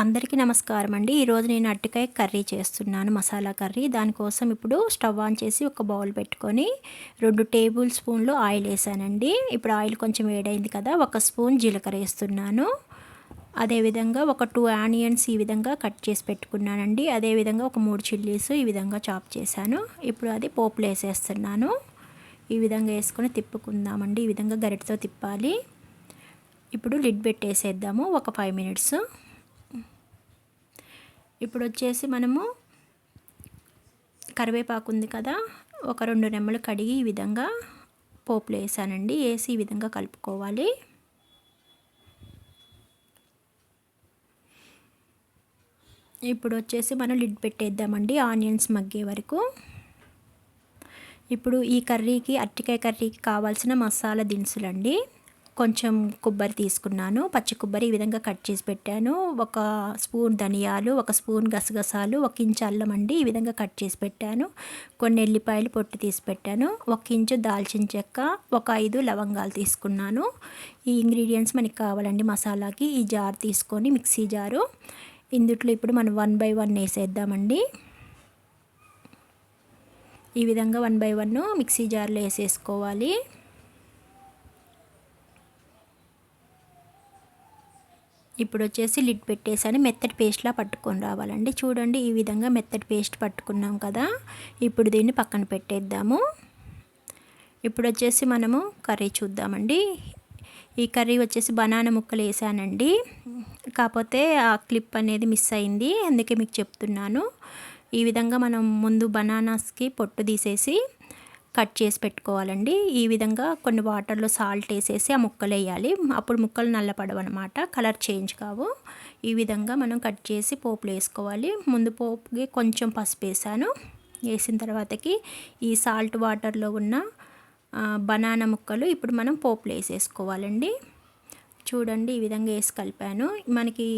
అందరికీ నమస్కారం అండి. ఈరోజు నేను అరటికాయ కర్రీ చేస్తున్నాను మసాలా కర్రీ. దానికోసం ఇప్పుడు స్టవ్ ఆన్ చేసి ఒక బౌల్ పెట్టుకొని రెండు టేబుల్ స్పూన్లు ఆయిల్ వేసానండి. ఇప్పుడు ఆయిల్ కొంచెం వేడైంది కదా ఒక స్పూన్ జీలకర్ర వేస్తున్నాను. అదేవిధంగా ఒక టూ ఆనియన్స్ ఈ విధంగా కట్ చేసి పెట్టుకున్నానండి. అదేవిధంగా ఒక మూడు చిల్లీస్ ఈ విధంగా చాప్ చేశాను. ఇప్పుడు అది పోపులు వేసేస్తున్నాను. ఈ విధంగా వేసుకొని తిప్పుకుందామండి. ఈ విధంగా గరిటతో తిప్పాలి. ఇప్పుడు లిడ్ పెట్టేసేద్దాము ఒక ఫైవ్ మినిట్స్. ఇప్పుడు వచ్చేసి మనము కరివేపాకు ఉంది కదా ఒక రెండు నెమ్మలు కడిగి ఈ విధంగా పోపులు వేసానండి. వేసి ఈ విధంగా కలుపుకోవాలి. ఇప్పుడు వచ్చేసి మనం లిడ్ పెట్టేద్దామండి ఆనియన్స్ మగ్గే వరకు. ఇప్పుడు ఈ కర్రీకి అరటికాయ కర్రీకి కావాల్సిన మసాలా దినుసులండి. కొంచెం కొబ్బరి తీసుకున్నాను. పచ్చి కొబ్బరి ఈ విధంగా కట్ చేసి పెట్టాను. ఒక స్పూన్ ధనియాలు ఒక స్పూన్ గసగసాలు ఒక ఇంచు అల్లం అండి ఈ విధంగా కట్ చేసి పెట్టాను. కొన్ని ఎల్లిపాయలు పొట్టు తీసి పెట్టాను. ఒక ఇంచు దాల్చిన చెక్క ఒక ఐదు లవంగాలు తీసుకున్నాను. ఈ ఇంగ్రీడియంట్స్ మనకి కావాలండి మసాలాకి. ఈ జార్ తీసుకొని మిక్సీ జారు. ఇందుట్లో ఇప్పుడు మనం వన్ బై వన్ వేసేద్దామండి. ఈ విధంగా వన్ బై వన్ మిక్సీ జార్లో వేసేసుకోవాలి. ఇప్పుడు వచ్చేసి లిడ్ పెట్టేసాను మెత్తటి పేస్ట్లా పట్టుకొని రావాలండి. చూడండి ఈ విధంగా మెత్తటి పేస్ట్ పట్టుకున్నాం కదా. ఇప్పుడు దీన్ని పక్కన పెట్టేద్దాము. ఇప్పుడు వచ్చేసి మనము కర్రీ చూద్దామండి. ఈ కర్రీ వచ్చేసి బనానా ముక్కలు వేసానండి. కాకపోతే ఆ క్లిప్ అనేది మిస్ అయింది. అందుకే మీకు చెప్తున్నాను. ఈ విధంగా మనం ముందు బనానాస్కి పొట్టు తీసేసి కట్ చేసి పెట్టుకోవాలండి. ఈ విధంగా కొన్ని వాటర్లో సాల్ట్ వేసేసి ఆ ముక్కలు వేయాలి. అప్పుడు ముక్కలు నల్లపడవు అనమాట కలర్ చేంజ్ కావు. ఈ విధంగా మనం కట్ చేసి పోపులు వేసుకోవాలి. ముందు పోపుకి కొంచెం పసుపు వేసాను. వేసిన తర్వాతకి ఈ సాల్ట్ వాటర్లో ఉన్న బనానా ముక్కలు ఇప్పుడు మనం పోపులు వేసేసుకోవాలండి. చూడండి ఈ విధంగా వేసి కలిపాను. మనకి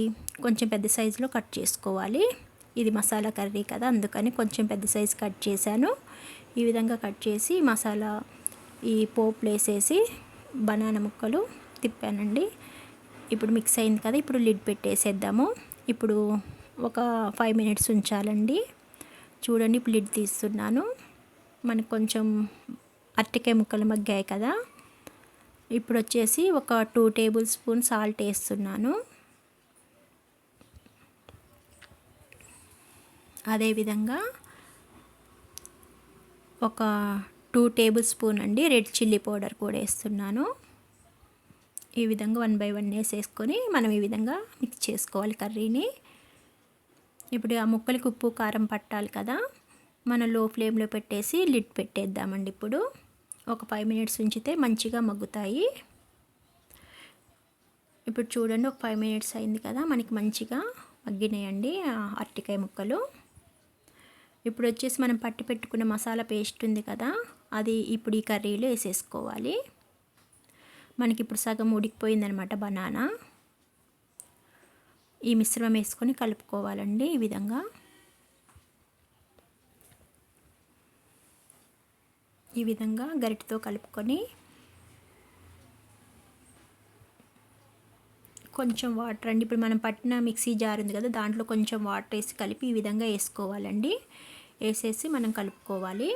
కొంచెం పెద్ద సైజులో కట్ చేసుకోవాలి. ఇది మసాలా కర్రీ కదా అందుకని కొంచెం పెద్ద సైజు కట్ చేశాను. ఈ విధంగా కట్ చేసి మసాలా ఈ పోపులు వేసేసి బనానా ముక్కలు తిప్పానండి. ఇప్పుడు మిక్స్ అయింది కదా ఇప్పుడు లిడ్ పెట్టేసేద్దాము. ఇప్పుడు ఒక ఫైవ్ మినిట్స్ ఉంచాలండి. చూడండి ఇప్పుడు లిడ్ తీస్తున్నాను. మనకు కొంచెం అరటికాయ ముక్కలు మగ్గాయి కదా. ఇప్పుడు వచ్చేసి ఒక టూ టేబుల్ స్పూన్ సాల్ట్ వేస్తున్నాను. అదేవిధంగా ఒక టూ టేబుల్ స్పూన్ అండి రెడ్ చిల్లీ పౌడర్ కూడా వేస్తున్నాను. ఈ విధంగా వన్ బై వన్ వేసేసుకొని మనం ఈ విధంగా మిక్స్ చేసుకోవాలి కర్రీని. ఇప్పుడు ఆ ముక్కలకి ఉప్పు కారం పట్టాలి కదా. మనం లో ఫ్లేమ్లో పెట్టేసి లిడ్ పెట్టేద్దామండి ఇప్పుడు. ఒక ఫైవ్ మినిట్స్ ఉంచితే మంచిగా మగ్గుతాయి. ఇప్పుడు చూడండి ఒక ఫైవ్ మినిట్స్ అయింది కదా మనకి మంచిగా మగ్గినాయండి అరటికాయ ముక్కలు. ఇప్పుడు వచ్చేసి మనం పట్టి పెట్టుకున్న మసాలా పేస్ట్ ఉంది కదా అది ఇప్పుడు ఈ కర్రీలో వేసేసుకోవాలి. మనకి ఇప్పుడు సగం ఉడికిపోయిందనమాట బనానా. ఈ మిశ్రమం వేసుకొని కలుపుకోవాలండి ఈ విధంగా. ఈ విధంగా గరిటతో కలుపుకొని కొంచెం వాటర్ అండి. ఇప్పుడు మనం పట్టిన మిక్సీ జార్ ఉంది కదా దాంట్లో కొంచెం వాటర్ వేసి కలిపి ఈ విధంగా వేసుకోవాలండి. వేసేసి మనం కలుపుకోవాలి.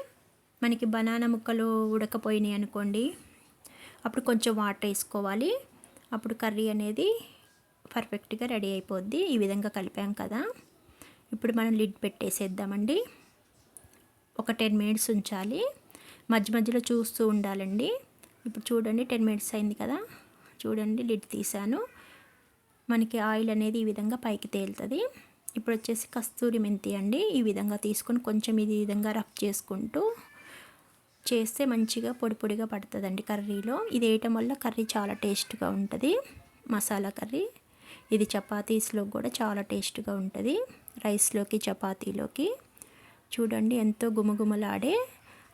మనకి బనానా ముక్కలు ఉడకపోయినాయి అనుకోండి అప్పుడు కొంచెం వాటర్ వేసుకోవాలి. అప్పుడు కర్రీ అనేది పర్ఫెక్ట్గా రెడీ అయిపోద్ది. ఈ విధంగా కలిపాం కదా. ఇప్పుడు మనం లిడ్ పెట్టేసేద్దామండి. ఒక టెన్ మినిట్స్ ఉంచాలి. మధ్య మధ్యలో చూస్తూ ఉండాలండి. ఇప్పుడు చూడండి టెన్ మినిట్స్ అయింది కదా. చూడండి లిడ్ తీసాను. మనకి ఆయిల్ అనేది ఈ విధంగా పైకి తేలుతుంది. ఇప్పుడు వచ్చేసి కస్తూరి మెంతి అండి. ఈ విధంగా తీసుకొని కొంచెం ఇది విధంగా రఫ్ చేసుకుంటూ చేస్తే మంచిగా పొడి పొడిగా పడుతుందండి కర్రీలో. ఇది వేయటం వల్ల కర్రీ చాలా టేస్ట్గా ఉంటుంది. మసాలా కర్రీ ఇది చపాతీస్లో కూడా చాలా టేస్ట్గా ఉంటుంది. రైస్లోకి చపాతీలోకి. చూడండి ఎంతో గుమగుమలాడే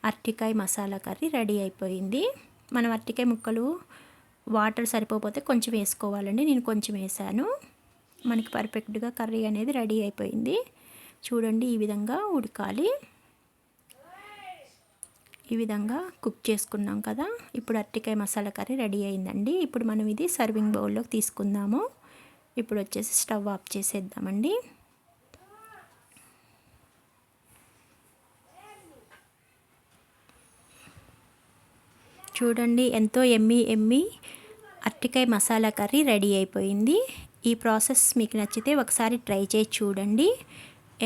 అరటికాయ మసాలా కర్రీ రెడీ అయిపోయింది. మనం అరటికాయ ముక్కలు వాటర్ సరిపోతే కొంచెం వేసుకోవాలండి. నేను కొంచెం వేసాను. మనకి పర్ఫెక్ట్గా కర్రీ అనేది రెడీ అయిపోయింది. చూడండి ఈ విధంగా ఉడకాలి. ఈ విధంగా కుక్ చేసుకున్నాం కదా. ఇప్పుడు అరటికాయ మసాలా కర్రీ రెడీ అయిందండి. ఇప్పుడు మనం ఇది సర్వింగ్ బౌల్లోకి తీసుకుందాము. ఇప్పుడు వచ్చేసి స్టవ్ ఆఫ్ చేసేద్దామండి. చూడండి ఎంతో ఎమ్మి ఎమ్మి అరటికాయ మసాలా కర్రీ రెడీ అయిపోయింది. ఈ ప్రాసెస్ మీకు నచ్చితే ఒకసారి ట్రై చేసి చూడండి.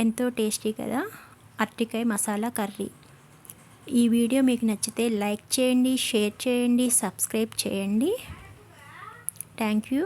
ఎంతో టేస్టీ కదా అరటికాయ మసాలా కర్రీ. ఈ వీడియో మీకు నచ్చితే లైక్ చేయండి షేర్ చేయండి సబ్స్క్రైబ్ చేయండి. Thank you.